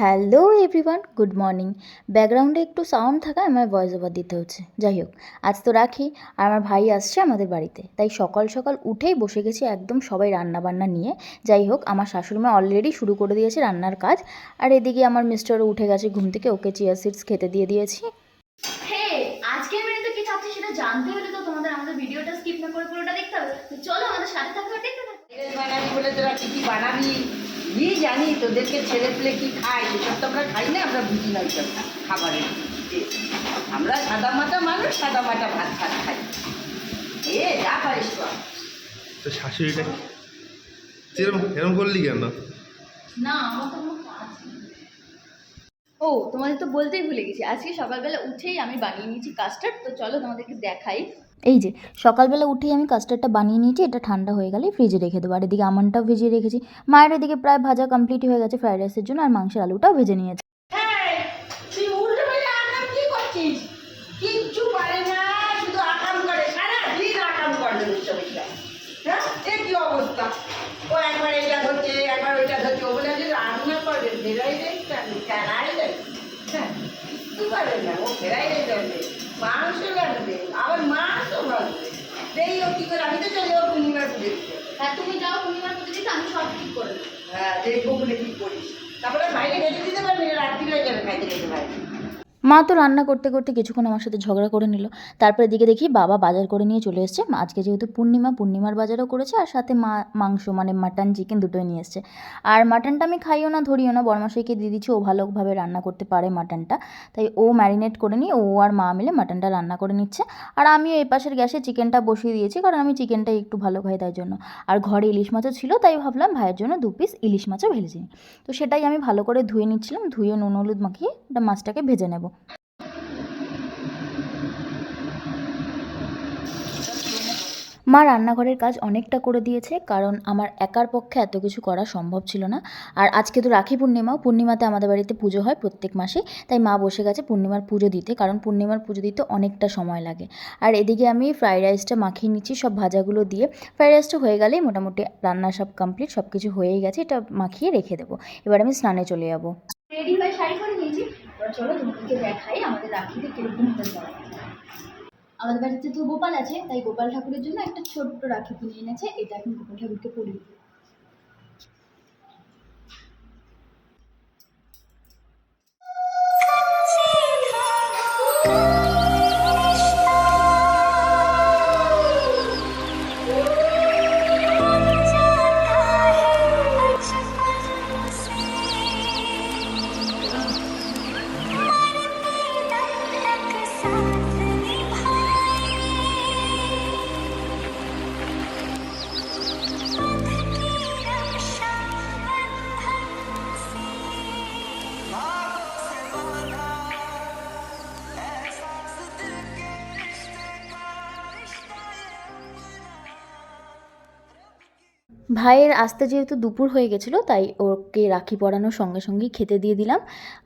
Hello everyone good morning. ব্যাকগ্রাউন্ডে একটু sound থাকা আমার ভয়েস ওভার দিতে হচ্ছে। যাই হোক আজ তো রাখি আর আমার ভাই আসছে আমাদের বাড়িতে। তাই সকাল সকাল উঠেই বসে গেছি একদম সবাই রান্না বান্না নিয়ে। যাই হোক আমার শাশুড়িমা অলরেডি শুরু করে দিয়েছে রান্নার কাজ। আর এদিকে আমার মিস্টারও উঠে গেছে ঘুম থেকে ওকে চিয়া সিডস খেতে দিয়ে দিয়েছি। আজকের মেনুতে কি থাকছে সেটা জানতে হলে তো তোমাদের আমাদের ভিডিওটা স্কিপ না করে পুরোটা দেখতে হবে। চলো আমাদের সাথে থাকো দেখতে থাকো। বানাবি বলে তোরা কি কি বানাবি? কি জানি তোদেরকে ছেলে পেলে কি খাই? এসব তো আমরা খাই না আমরা বুঝি না ওইসব খাবারের আমরা সাদা মাটা মানুষ সাদা মাটা ভাত ভাত খাই। এ যা পারিস তো শাশুড়িটা এরম এরম করলি কেন? না আমার তো। ও তোমাদের তো বলতেই ভুলে গেছি। আজকে সকালবেলা উঠেই আমি বানিয়ে নিয়েছি কাস্টার্ড তো চলো তোমাদেরকে দেখাই। এই যে, সকালবেলা উঠেই আমি কাস্টার্ডটা বানিয়ে নিয়েছি, এটা ঠান্ডা হয়ে গেলে ফ্রিজে রেখে দেবো। আর এদিকে আমনটাও ভিজিয়ে রেখেছি। মায়ের এদিকে প্রায় ভাজা কমপ্লিট হয়ে গেছে ফ্রাইড রাইসের জন্য, আর মাংসের আলুটাও ভেজে নিয়েছে। কিচ্ছু হ্যাঁ? ও একবার এটা ধরছে, একবার ওইটা ধরছে। ও বলে যে রান্না করবে রাইস হ্যাঁ না, ও রাখবে মাংস রাখবে আবার মাছও রাখবে সেই ও কি করে আমি তো চলে ও পূর্ণিমার পুজো হ্যাঁ তুমি যাও পূর্ণিমার পুজো দিতে আমি সব ঠিক করে হ্যাঁ দেখব বলে কি করিস। তারপরে বাইরে খেতে দিতে পারবি রাত্রি হয়ে যাবে খাইতে খেতে বাইরে মা তো রান্না করতে করতে কিছুক্ষণ আমার সাথে ঝগড়া করে নিল। তারপরে দিকে দেখি বাবা বাজার করে নিয়ে চলে এসছে। আজকে যেহেতু পূর্ণিমা, পূর্ণিমার বাজারও করেছে আর সাথে মা মাংস মানে মাটন চিকেন দুটোই নিয়ে এসছে। আর মাটনটা আমি খাইও না, ধরিও না। বরমাসাইকে দিয়ে দিচ্ছি, ও ভালোভাবে রান্না করতে পারে মাটনটা। তাই ও ম্যারিনেট করে নিয়ে ও আর মা মিলে মাটনটা রান্না করে নিচ্ছে। আর আমিও এই পাশের গ্যাসে চিকেনটা বসিয়ে দিয়েছি, কারণ আমি চিকেনটা একটু ভালো খাই তাই জন্য। আর ঘরে ইলিশ মাছও ছিল, তাই ভাবলাম ভাইয়ের জন্য দু পিস ইলিশ মাছও ভেজে নিই। তো সেটাই আমি ভালো করে ধুয়ে নিচ্ছিলাম, ধুয়ে নুন, হলুদ মাখিয়ে মাছটাকে ভেজে নেব। মা রান্নাঘরের কাজ অনেকটা করে দিয়েছে, কারণ আমার একার পক্ষে এত কিছু করা সম্ভব ছিল না। আর আজকে তো রাখি পূর্ণিমাও, পূর্ণিমাতে আমাদের বাড়িতে পুজো হয় প্রত্যেক মাসে, তাই মা বসে গেছে পূর্ণিমার পুজো দিতে, কারণ পূর্ণিমার পুজো দিতে অনেকটা সময় লাগে। আর এদিকে আমি ফ্রাইড রাইসটা মাখিয়ে নিচ্ছি, সব ভাজাগুলো দিয়ে। ফ্রাইড রাইসটা হয়ে গেলেই মোটামুটি রান্না সব কমপ্লিট সব কিছু হয়েই গেছে, এটা মাখিয়ে রেখে দেবো। এবার আমি স্নানে চলে যাব। রেডি হয়ে শাড়ি পরে নিয়েছি চলো তোমাদেরকে দেখাই আমাদের রাখিতে কীরকম করে করা হয়। আমাদের বাড়িতে তো গোপাল আছে, তাই গোপাল ঠাকুরের জন্য একটা ছোট্ট রাখি কিনে এনেছে, এটা এখন গোপাল ঠাকুরকে পরিয়ে ভাইয়ের আসতে যেহেতু দুপুর হয়ে গেছিল, তাই ওকে রাখি পরানোর সঙ্গে সঙ্গেই খেতে দিয়ে দিলাম।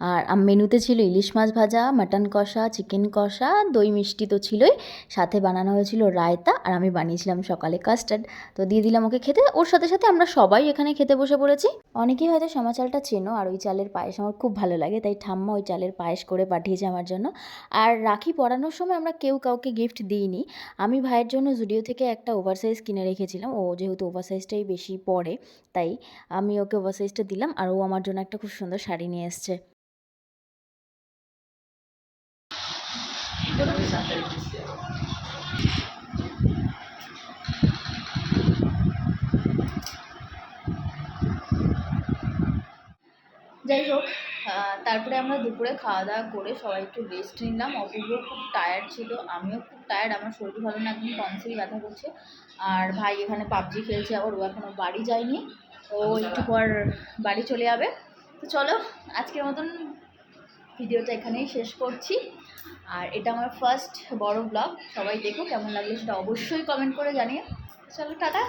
আর মেনুতে ছিল ইলিশ মাছ ভাজা, মাটন কষা, চিকেন কষা, দই মিষ্টি তো ছিলই। সাথে বানানো হয়েছিল রায়তা, আর আমি বানিয়েছিলাম সকালে কাস্টার্ড। তো দিয়ে দিলাম ওকে খেতে। ওর সাথে সাথে আমরা সবাই এখানে খেতে বসে পড়েছি। অনেকেই হয়তো শ্যামা চালটা চেনো, আর ওই চালের পায়েস আমার খুব ভালো লাগে, তাই ঠাম্মা ওই চালের পায়েস করে পাঠিয়েছে আমার জন্য। আর রাখি পরানোর সময় আমরা কেউ কাউকে গিফট দিইনি। আমি ভাইয়ের জন্য জুডিও থেকে একটা ওভারসাইজ কিনে রেখেছিলাম। ও যেহেতু ওভারসাইজটাই বেশি পরে। তাই আমি ওকে ওভারসাইজটা দিলাম আর ও আমার জন্য একটা খুব সুন্দর শাড়ি নিয়ে এসছে। যাই হোক তারপরে আমরা দুপুরে খাওয়া দাওয়া করে সবাই একটু রেস্ট নিলাম। অপূর্ব খুব টায়ার্ড ছিল আমিও খুব টায়ার্ড আমার শরীর ভালো না একদম টনসিল ব্যথা করছে। আর ভাই এখানে পাবজি খেলছে আবার ও এখনও বাড়ি যায়নি। ও একটু পর বাড়ি চলে যাবে। তো চলো আজকের মতন ভিডিওটা এখানেই শেষ করছি। আর এটা আমার ফার্স্ট বড় ব্লগ সবাই দেখো কেমন লাগল সেটা অবশ্যই কমেন্ট করে জানিয়ে চলো টাটা।